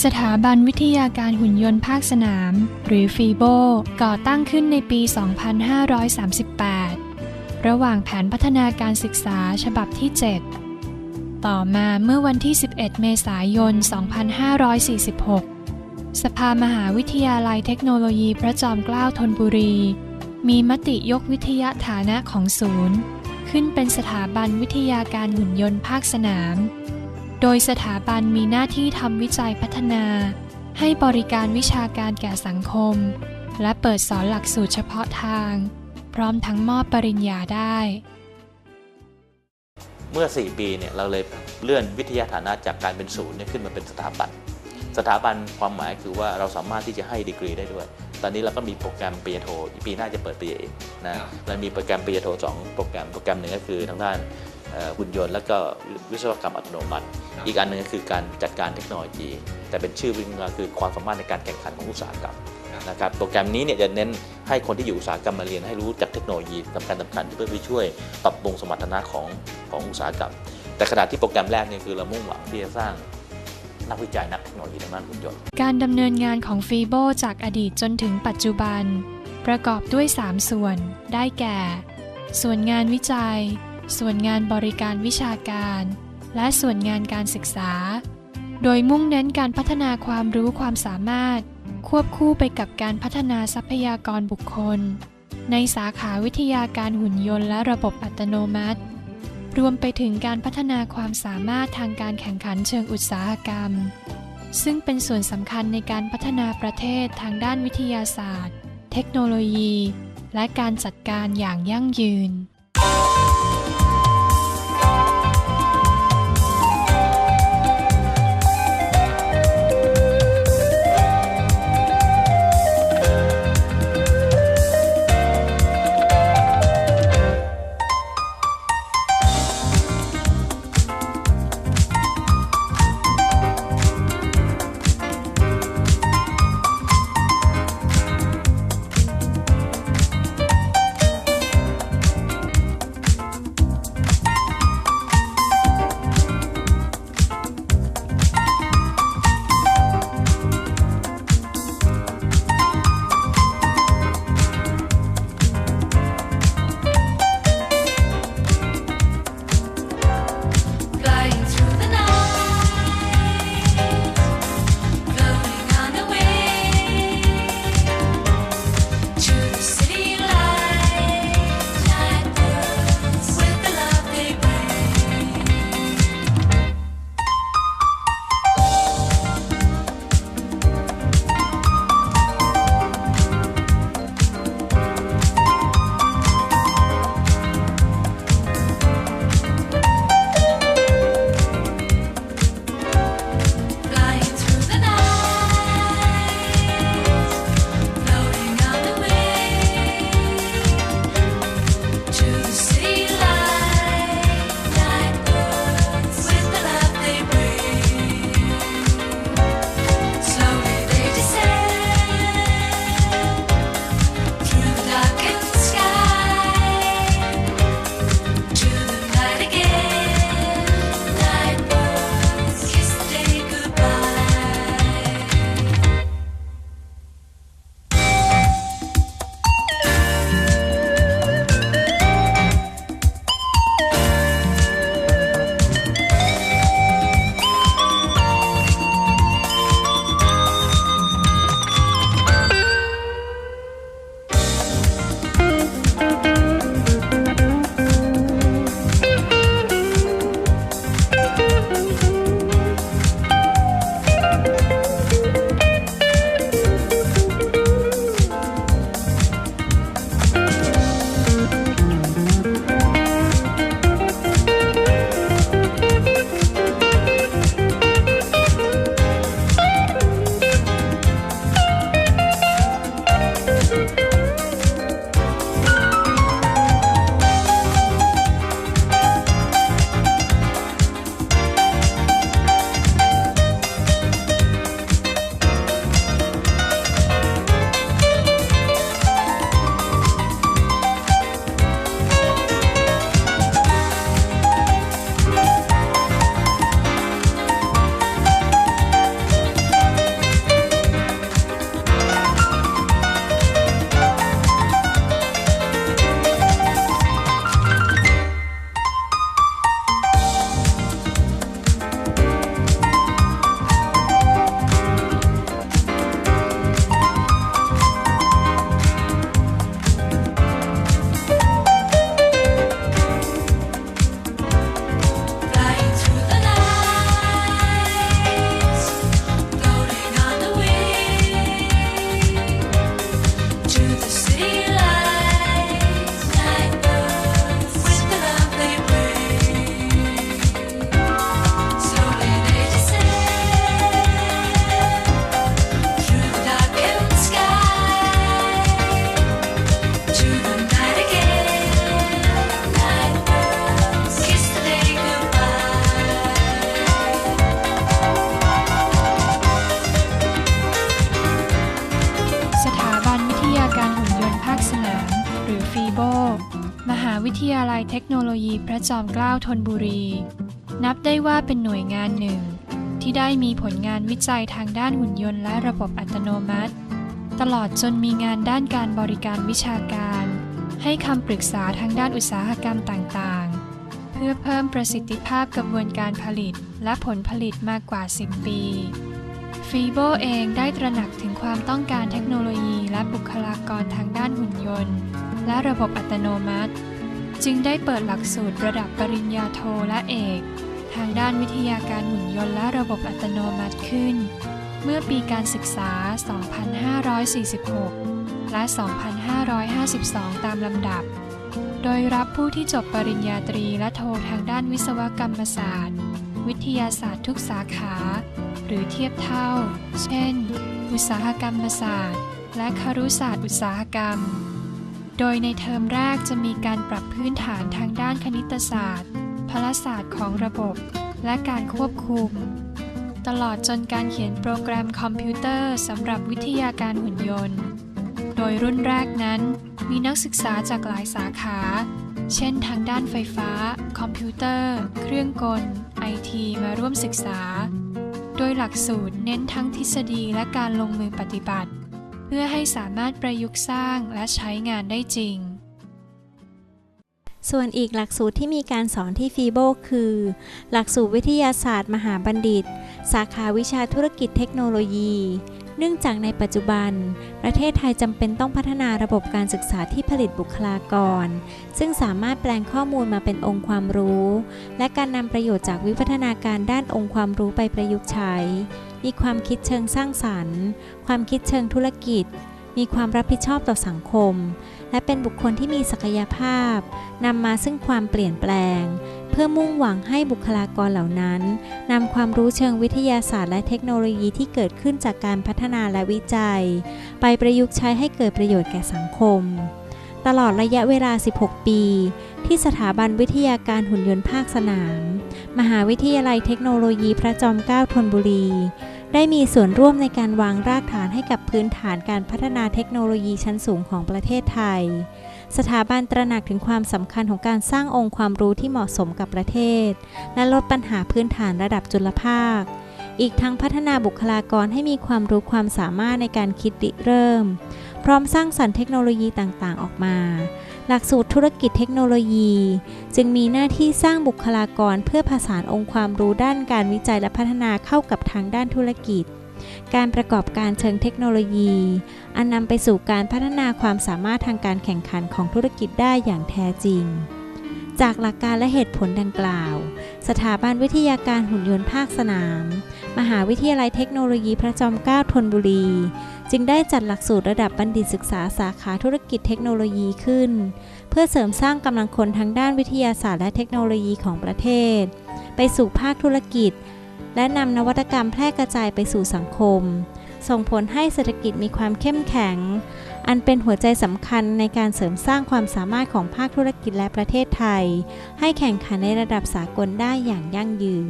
สถาบันวิทยาการหุ่นยนต์ภาคสนาม หรือฟีโบก่อตั้งขึ้นในปี 2538 ระหว่างแผนพัฒนาการศึกษาฉบับที่ 7 ต่อมาเมื่อวันที่ 11 เมษายน 2546 สภามหาวิทยาลัยเทคโนโลยีพระจอมเกล้าธนบุรี มีมติยกวิทยาฐานะของศูนย์ ขึ้นเป็นสถาบันวิทยาการหุ่นยนต์ภาคสนาม โดยสถาบันมีหน้าที่ทำวิจัยพัฒนา ให้บริการวิชาการแก่สังคม และเปิดสอนหลักสูตรเฉพาะทาง พร้อมทั้งมอบปริญญาได้ เมื่อ 4 ปีเนี่ยเราเลยเลื่อนวิทยาฐานะจากการเป็นศูนย์เนี่ยขึ้นมาเป็นสถาบัน สถาบันความหมายคือว่าเราสามารถที่จะให้ดีกรีได้ด้วย ตอนนี้เราก็มีโปรแกรมปริญญาโทอีกปีหน้าจะเปิดปริญญาเอกนะเรามีโปรแกรมปริญญาโทสองโปรแกรมโปรแกรมหนึ่งก็คือทางด้านเอ่อ หุ่นยนต์แล้วก็วิศวกรรมอัตโนมัติ อีกอันหนึ่งก็คือการจัดการเทคโนโลยี แต่เป็นชื่อวิชาคือความสามารถในการแข่งขันของอุตสาหกรรมนะครับโปรแกรมนี้เนี่ยจะเน้นให้คนที่อยู่อุตสาหกรรมมาเรียนให้รู้จักเทคโนโลยีสำคัญสำคัญที่เพื่อไปช่วยปรับปรุงสมรรถนะของของอุตสาหกรรม แต่ขณะที่โปรแกรมแรกเนี่ยคือเรามุ่งหวังที่จะสร้างนักวิจัยนักเทคโนโลยีทางด้านหุ่นยนต์การดำเนินงานของฟีโบจากอดีตจนถึงปัจจุบัน ประกอบด้วย 3 ส่วน ได้แก่ ส่วนงานวิจัย ส่วนงานบริการวิชาการ และส่วนงานการศึกษา โดยมุ่งเน้นการพัฒนาความรู้ความสามารถ ควบคู่ไปกับการพัฒนาทรัพยากรบุคคล ในสาขาวิทยาการหุ่นยนต์และระบบอัตโนมัติ รวมไปถึงการพัฒนาความสามารถทางการแข่งขันเชิงอุตสาหกรรม ซึ่งเป็นส่วนสำคัญในการพัฒนาประเทศทางด้านวิทยาศาสตร์ เทคโนโลยี และการจัดการอย่างยั่งยืน พระจอมเกล้าธนบุรี นับได้ว่าเป็นหน่วยงานหนึ่ง ที่ได้มีผลงานวิจัยทางด้านหุ่นยนต์และระบบอัตโนมัติ ตลอดจนมีงานด้านการบริการวิชาการ ให้คำปรึกษาทางด้านอุตสาหกรรมต่างๆ เพื่อเพิ่มประสิทธิภาพกระบวนการผลิตและผลผลิตมากกว่า 10 ปีฟีโบเองได้ตระหนักถึงความต้องการเทคโนโลยีและบุคลากรทางด้านหุ่นยนต์ และระบบอัตโนมัติ จึงได้เปิดหลักสูตรระดับปริญญาโทและเอก ทางด้านวิทยาการหุ่นยนต์และระบบอัตโนมัติขึ้น เมื่อปีการศึกษา 2546 และ 2552 ตามลำดับ โดยรับผู้ที่จบปริญญาตรีและโททางด้านวิศวกรรมศาสตร์ วิทยาศาสตร์ทุกสาขา หรือเทียบเท่า เช่น อุตสาหกรรมศาสตร์ และครุศาสตร์อุตสาหกรรม โดยในเทอมแรกจะมีการปรับพื้นฐานทางด้านคณิตศาสตร์ พลศาสตร์ของระบบ และการควบคุม ตลอดจนการเขียนโปรแกรมคอมพิวเตอร์สำหรับวิทยาการหุ่นยนต์ โดยรุ่นแรกนั้น มีนักศึกษาจากหลายสาขา เช่นทางด้านไฟฟ้า คอมพิวเตอร์ เครื่องกล ไอทีมาร่วมศึกษา โดยหลักสูตรเน้นทั้งทฤษฎีและการลงมือปฏิบัติ พื่อให้สามารถประยุกต์สร้างและใช้งานได้จริง ส่วนอีกหลักสูตรที่มีการสอนที่ฟีโบคือ หลักสูตรวิทยาศาสตร์ มหาบัณฑิต สาขาวิชาธุรกิจเทคโนโลยี เนื่องจากในปัจจุบัน ประเทศไทยจำเป็นต้องพัฒนาระบบการศึกษาที่ผลิตบุคลากร ซึ่งสามารถแปลงข้อมูลมาเป็นองค์ความรู้ และการนำประโยชน์จากวิวัฒนาการด้านองค์ความรู้ไปประยุกต์ใช้ มีความคิดเชิงสร้างสรรค์ ความคิดเชิงธุรกิจ มีความรับผิดชอบต่อสังคม และเป็นบุคคลที่มีศักยภาพนำมาซึ่งความเปลี่ยนแปลง เพื่อมุ่งหวังให้บุคลากรเหล่านั้นนำความรู้เชิงวิทยาศาสตร์และเทคโนโลยีที่เกิดขึ้นจากการพัฒนาและวิจัย ไปประยุกต์ใช้ให้เกิดประโยชน์แก่สังคม ตลอดระยะเวลา 16 ปี ที่สถาบันวิทยาการหุ่นยนต์ภาคสนาม มหาวิทยาลัยเทคโนโลยีพระจอมเกล้าธนบุรี ได้มีส่วนร่วมในการวางรากฐานให้กับพื้นฐานการพัฒนาเทคโนโลยีชั้นสูงของประเทศไทย สถาบันตระหนักถึงความสำคัญของการสร้างองค์ความรู้ที่เหมาะสมกับประเทศ และลดปัญหาพื้นฐานระดับจุลภาค อีกทั้งพัฒนาบุคลากรให้มีความรู้ความสามารถในการคิดริเริ่ม พร้อมสร้างสรรค์เทคโนโลยีต่างๆ ออกมา หลักสูตรธุรกิจเทคโนโลยี จึงมีหน้าที่สร้างบุคลากรเพื่อผสานองค์ความรู้ด้านการวิจัยและพัฒนาเข้ากับทางด้านธุรกิจ การประกอบการเชิงเทคโนโลยี อันนำไปสู่การพัฒนาความสามารถทางการแข่งขันของธุรกิจได้อย่างแท้จริง จากหลักการและเหตุผลดังกล่าว สถาบันวิทยาการหุ่นยนต์ภาคสนาม มหาวิทยาลัยเทคโนโลยีพระจอมเกล้าธนบุรี จึงได้จัดหลักสูตรระดับบัณฑิตศึกษาสาขาธุรกิจเทคโนโลยีขึ้น เพื่อเสริมสร้างกำลังคนทางด้านวิทยาศาสตร์และเทคโนโลยีของประเทศ ไปสู่ภาคธุรกิจ และนำนวัตกรรมแพร่กระจายไปสู่สังคม ส่งผลให้เศรษฐกิจมีความเข้มแข็ง อันเป็นหัวใจสำคัญในการเสริมสร้างความสามารถของภาคธุรกิจและประเทศไทย ให้แข่งขันในระดับสากลได้อย่างยั่งยืน